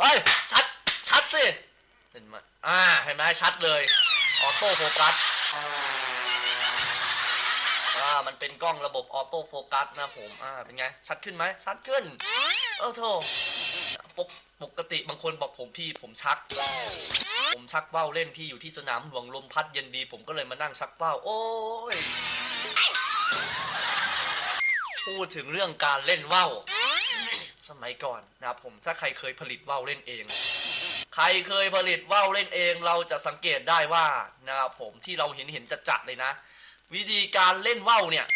เฮ้ย ชัด ชัดสิ เห็นไหมอ่า เห็นไหมชัดเลย ออโต้โฟกัส อ่า มันเป็นกล้องระบบออโต้โฟกัสนะผม อ่า เป็นไง ชัดขึ้นไหม ชัดขึ้น เออโธ่ปกปกติบางคนบอกผมพี่ผมชัก ผมชักว่าวเล่นพี่อยู่ที่สนามหลวงลมพัดเย็นดี ผมก็เลยมานั่งชักว่าวโอ้ย พูดถึงเรื่องการเล่นว่าว สมัยก่อนนะครับผมถ้าใครเคยผลิตว่าวเล่นเอง ใครเคยผลิตว่าวเล่นเอง เราจะสังเกตได้ว่านะครับผมที่เราเห็นเห็นจัดเลยนะ วิธีการเล่นว่าวเนี่ย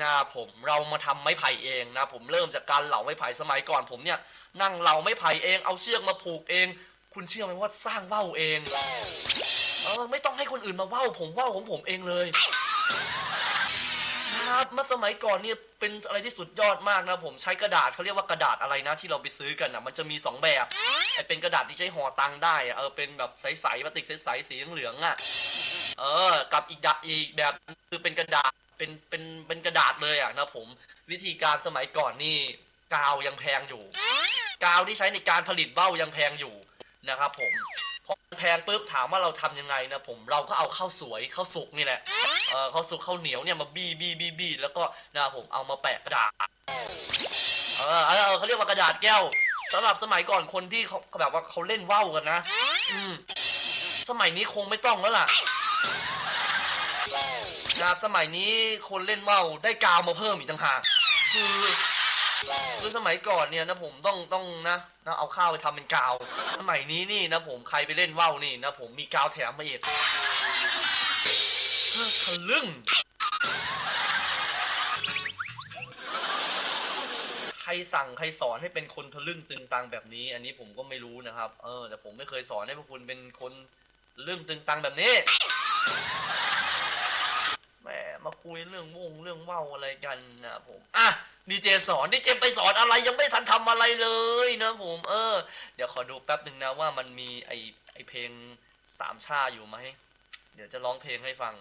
นะครับผมเรามาทำไม้ไผ่เองนะผมเริ่มจากการเหลาไม้ไผ่สมัยก่อนผมเนี่ยนั่งเหลาไม้ไผ่เองเอาเชือกมาผูกเอง คุณเชื่อไหมว่าสร้างว่าวเองเออไม่ต้องให้คนอื่นมาว่าวผมว่าวของผมเองเลย ครับเมื่อสมัยก่อนเนี่ยเป็นอะไรที่สุดยอดมากนะผมใช้กระดาษเขาเรียกว่ากระดาษอะไรนะที่เราไปซื้อกันอะมันจะมีสองแบบไอเป็นกระดาษที่ใช้ห่อตังค์ได้อะเออเป็นแบบใสๆพลาสติกใสๆสีเหลืองๆอะเออกับอีกดอีกแบบคือเป็นกระดาษเป็นเป็นเป็นกระดาษเลยอะนะผมวิธีการสมัยก่อนนี่กาวยังแพงอยู่ กาวที่ใช้ในการผลิตเบ้ายังแพงอยู่นะครับผม พอแพงปุ๊บถามว่าเราทำยังไงนะผมเราก็เอาข้าวสวยข้าวสุกนี่แหละเออเขาวสุกข้าวเหนียวเนี่ยมาบี้บี้บี้บี้แล้วก็นะผมเอามาแปะกระดาษเออเขาเรียกว่ากระดาษแก้วสำหรับสมัยก่อนคนที่เขาแบบว่าเขาเล่นว่าวกันนะ อืมสมัยนี้คงไม่ต้องแล้วล่ะนะครับสมัยนี้คนเล่นว่าวได้กาวมาเพิ่มอีกต่างหากคือ คือสมัยก่อนเนี่ยนะผมต้องต้องนะนะเอาข้าวไปทำเป็นกาว สมัยนี้นี่นะผมใครไปเล่นว่าวนี่นะผมมีกาวแถมมาอีกทะลึ่งใครสั่งใครสอนให้เป็นคนทะลึ่งตึงตังแบบนี้ อันนี้ผมก็ไม่รู้นะครับ เออแต่ผมไม่เคยสอนให้พวกคุณเป็นคนทะลึ่งตึงตังแบบนี้แหมมาคุยเรื่องวงเรื่องเว้าอะไรกันนะผมอะ ดีเจสอนดีเจไปสอนอะไรยังไม่ทันทำอะไรเลยนะผม เออ เดี๋ยวขอดูแป๊บหนึ่งนะว่ามันมีไอไอเพลงสามชาอยู่ไหม เดี๋ยวจะร้องเพลงให้ฟัง